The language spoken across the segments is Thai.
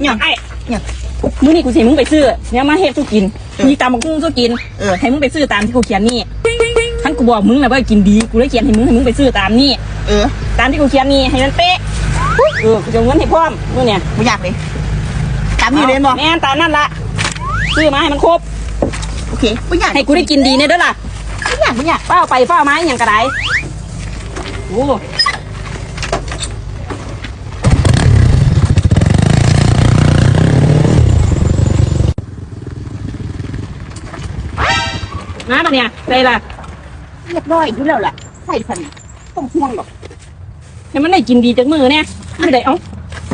เนี่ยไอ้เนี่ยมื้อนี้กูสิให้มึงไปซื้อเนี่ยมาเฮ็ดสู้กินเออมีตามบักหุ่งสู้กินเออให้มึงไปซื้อตามที่กูเขียนนี่ทั้งกูบอกมึงนะว่ากินดีกูเลยเขียนให้มึงให้มึงไปซื้อตามนี่เออ ตามที่กูเขียนนี่ให้มันเป๊ะเออกูจะเอาเงินให้พร้อมมื้อเนี่ยไม่อยากเลยตามนี้เลยบ่แม่นตามนั่นละซื้อมาให้มันครบโอเคไม่อยากให้กูได้กินดีเนี่ยเด้อล่ะไม่อยากไม่อยากเฝ้าไปเฝ้ามาอหย่างกระไดโอ้ มาปะเนี่ยได้ละเรียบร้อยอยู่แล้วล่ะใส่สันต้องห่วงหรอกให้มันได้กินดีจากมือเนี่ยไม่ได้เอ้า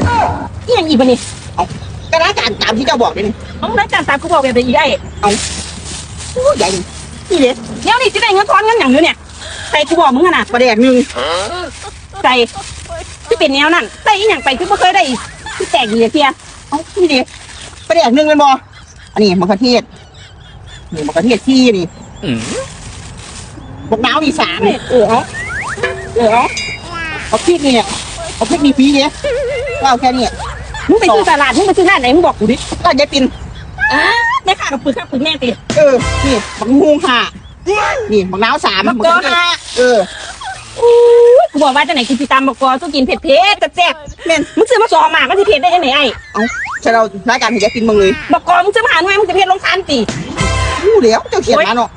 อหย่างอีกปะนี่เอาก็ได้การตามที่เจ้าบอกเลยนี่เอาแล้วจานตามกูบอกแบบไหนอีกไอ้โอ้ใหญ่นี่เลยเดี๋ยวนี่จะได้เงินทอนเงินอย่างเดียวเนี่ยใส่กูบอกมึงอะนะประเด็กหนึ่งใส่ที่เป็นแนวนั่นใส่อีหยังไปคือไม่เคยได้ที่แตกดีเสียเอานี่ดิประเด็กหนึ่งเป็นบ่อันนี้มะเขือเทศนี่มะเขือเทศที่นี่ บกน้าวนี่สามเออเอาเออเอาเอาพริกนี่เนี่ยเอาพริกนี่ปีเนี่ยก็เอาแค่นี้มึงไปซื้อตลาดมึงไปซื้อร้านไหนมึงบอกกูดิก็ยายปินอ่าแม่ค้ากับปึกข้าปึกแม่ติเออนี่บักฮุงห้านี่บักน้าวสามบักกอห้าเอออู้ยกูบอกว่าจะไหนกินสิตามบอกกอต้องกินเผ็ดเผ็ดแซ่บเม่นๆมึงซื้อมาสองหมากมันจะเผ็ดได้ยังไงไอ้เอาใช่เรารายการให้ยายปินมึงเลยบอกกอมึงซื้อมาหาหน่วยมึงจะเผ็ดลงคานตีรู้แล้วเจ้าเขียนมาเนาะ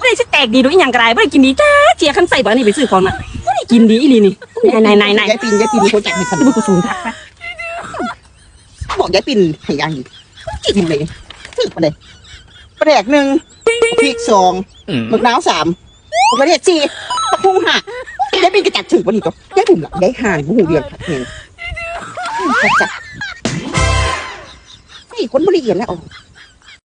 ไม่ได้ชิแตกดีดูอีหยังกระไรไม่ได้กินดีจ้าเจียคันใส่บ้านี่ไปซื้อของน่ะไม่ได้กินดีอีหลีนี่ไหนไหนไหนยายปินยายปินมีคนจัดให้ทันดูกูสูงทักไปบอกยายปินให้ยางอีกจิกมึงเลยถึกไปเลยประแดกหนึ่งพริกสองบักน้าวสามบักเทศสี่บักฮุงห้ายายปินก็จัดถึกวันนี้ก็ยายปินละยายห่างหูเดือดขัดเองจัดนี่คนบริเอียดแล้ว